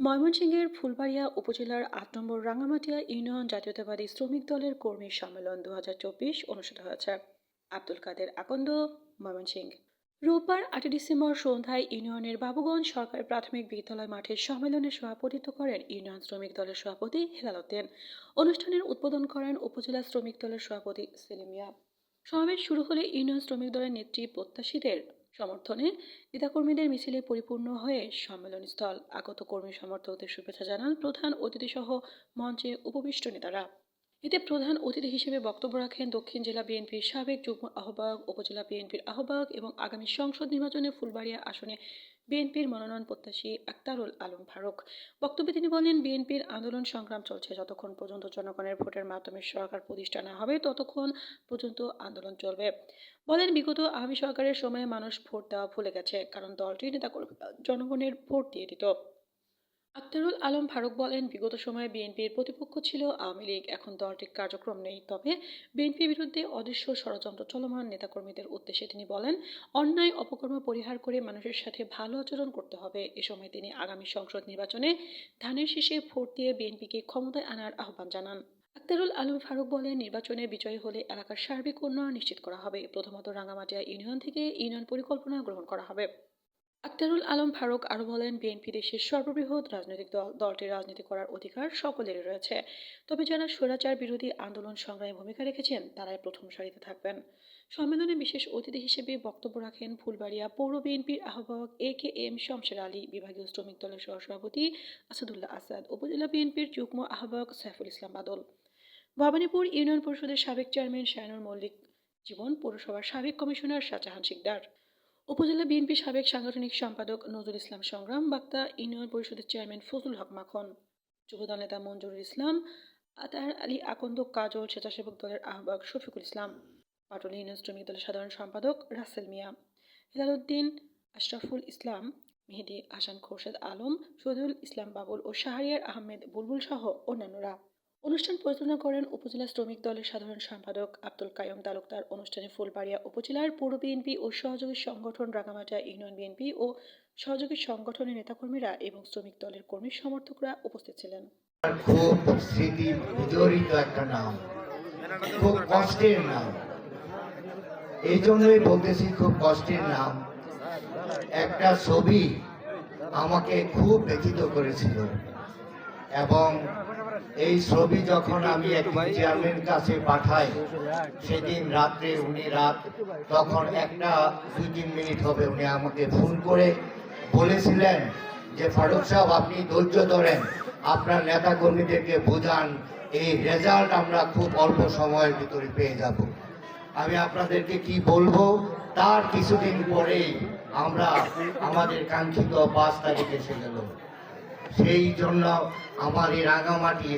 ময়মনসিংহের ফুলবাড়িয়া উপজেলার আট নম্বর রাঙ্গামাটিয়া ইউনিয়ন জাতীয়তাবাদী শ্রমিক দলের কর্মী সম্মেলন দুহাজার চব্বিশ অনুষ্ঠিত হয়েছে। আব্দুল কাদের আকন্দ, ময়মনসিংহ। রোববার আটই ডিসেম্বর সন্ধ্যায় ইউনিয়নের বাবুগঞ্জ সরকারি প্রাথমিক বিদ্যালয় মাঠে সম্মেলনে সভাপতিত্ব করেন ইউনিয়ন শ্রমিক দলের সভাপতি হেলাল উদ্দিন। অনুষ্ঠানের উদ্বোধন করেন উপজেলা শ্রমিক দলের সভাপতি সেলিমিয়া। সমাবেশ শুরু হলে ইউনিয়ন শ্রমিক দলের নেত্রী প্রত্যাশীদের সমর্থনে নেতাকর্মীদের মিছিলে পরিপূর্ণ হয়ে সম্মেলনস্থল। আগত কর্মী সমর্থকদের শুভেচ্ছা জানান প্রধান অতিথিসহ মঞ্চে উপবিষ্ট নেতারা। এতে প্রধান অতিথি হিসেবে বক্তব্য রাখেন দক্ষিণ জেলা বিএনপির সাবেক যুগ্ম আহ্বায়ক, উপজেলা বিএনপির আহ্বায়ক এবং আগামী সংসদ নির্বাচনে ফুলবাড়িয়া আসনে বিএনপির মনোনয়ন প্রত্যাশী আক্তারুল আলম ফারুক। বক্তব্যে তিনি বলেন, বিএনপির আন্দোলন সংগ্রাম চলছে। যতক্ষণ পর্যন্ত জনগণের ভোটের মাধ্যমে সরকার প্রতিষ্ঠা না হবে, ততক্ষণ পর্যন্ত আন্দোলন চলবে। বলেন, বিগত আওয়ামী সরকারের সময়ে মানুষ ভোট দেওয়া ভুলে গেছে, কারণ দলটির নেতাকর্মীরা জনগণের ভোট দিয়ে দিত। আক্তারুল আলম ফারুক বলেন, বিগত সময়ে বিএনপির প্রতিপক্ষ ছিল আওয়ামী লীগ, এখন দলটির কার্যক্রম নেই। তবে বিএনপির বিরুদ্ধে অদৃশ্য ষড়যন্ত্র চলমান নেতাকর্মীদের উদ্দেশ্যে তিনি বলেন, অন্যায় অপকর্ম পরিহার করে মানুষের সাথে ভালো আচরণ করতে হবে। এ সময় তিনি আগামী সংসদ নির্বাচনে ধানের শীষে ভোট দিয়ে বিএনপিকে ক্ষমতায় আনার আহ্বান জানান। আক্তারুল আলম ফারুক বলেন, নির্বাচনে বিজয়ী হলে এলাকার সার্বিক উন্নয়ন নিশ্চিত করা হবে। প্রথমত রাঙ্গামাটিয়া ইউনিয়ন থেকে ইউনিয়ন পরিকল্পনা গ্রহণ করা হবে। আক্তারুল আলম ফারুক আরও বলেন, বিএনপি দেশের সর্ববৃহৎ রাজনৈতিক দল দলটি রাজনীতি করার অধিকার সকলেরই রয়েছে। তবে যারা স্বৈরাচার বিরোধী আন্দোলন সংগ্রামে ভূমিকা রেখেছেন, তারাই প্রথম সারিতে থাকবেন। সম্মেলনে বিশেষ অতিথি হিসেবে বক্তব্য রাখেন ফুলবাড়িয়া পৌর বিএনপির আহ্বায়ক এ কে এম শমশের আলী, বিভাগীয় শ্রমিক দলের সহসভাপতি আসাদুল্লাহ আসাদ, উপজেলা বিএনপির যুগ্ম আহ্বায়ক সাইফুল ইসলাম বাদল। ভবানীপুর ইউনিয়ন পরিষদের সাবেক চেয়ারম্যান শায়নুর মল্লিক জীবন, পৌরসভার সাবেক কমিশনার শাহজাহান শিকদার। উপজেলা বিএনপির সাবেক সাংগঠনিক সম্পাদক নজরুল ইসলাম সংগ্রাম, বাক্তা ইউনিয়ন পরিষদের চেয়ারম্যান ফজলুল হক মাখন, যুবদল নেতা মঞ্জুরুল ইসলাম, আতার আলী আকন্দ কাজল স্বেচ্ছাসেবক দলের আহ্বায়ক শফিকুল ইসলাম, পাটুলি ইউনিয়ন শ্রমিক দলের সাধারণ সম্পাদক রাসেল মিয়া হেলালুদ্দিন আশরাফুল ইসলাম, মেহেদি হাসান খোরশেদ আলম, শহীদুল ইসলাম বাবুল ও শাহরিয়ার আহমেদ বুলবুল সহ অন্যান্যরা। অনুষ্ঠান পরিচালনা করেন উপজেলা শ্রমিক দলের সাধারণ সম্পাদক আব্দুল কায়ম তালুকদার। অনুষ্ঠানে ফুলবাড়িয়া উপজেলার পৌর বিএনপি ও সহযোগী সংগঠন রাঙামাটিয়া ইউনিয়ন বিএনপি ও সহযোগী সংগঠনের নেতাকর্মীরা এবং শ্রমিক দলের কর্মী সমর্থকরা উপস্থিত ছিলেন। খুব স্মৃতি বিজড়িত একটা নাম। খুব কষ্টের নাম। এই জন্যই বলতেছি খুব কষ্টের নাম। একটা ছবি আমাকে খুব ব্যথিত করেছিল। এবং এই ছবি যখন আমি চেয়ারম্যান কাছে পাঠাই, সেদিন রাত্রে উনি রাত, তখন একটা দুই তিন মিনিট হবে উনি আমাকে ফোন করে বলেছিলেন যে, ফারুক সাহেব, আপনি ধৈর্য ধরেন, আপনার নেতা কর্মীদেরকে বোঝান, এই রেজাল্ট আমরা খুব অল্প সময়ের ভিতরে পেয়ে যাব। আমি আপনাদেরকে কি বলব, তার কিছুদিন পরেই আমরা আমাদের কাঙ্ক্ষিত পাঁচ তারিখ এসে গেল। সেই জন্য আমার এই রাঙামাটি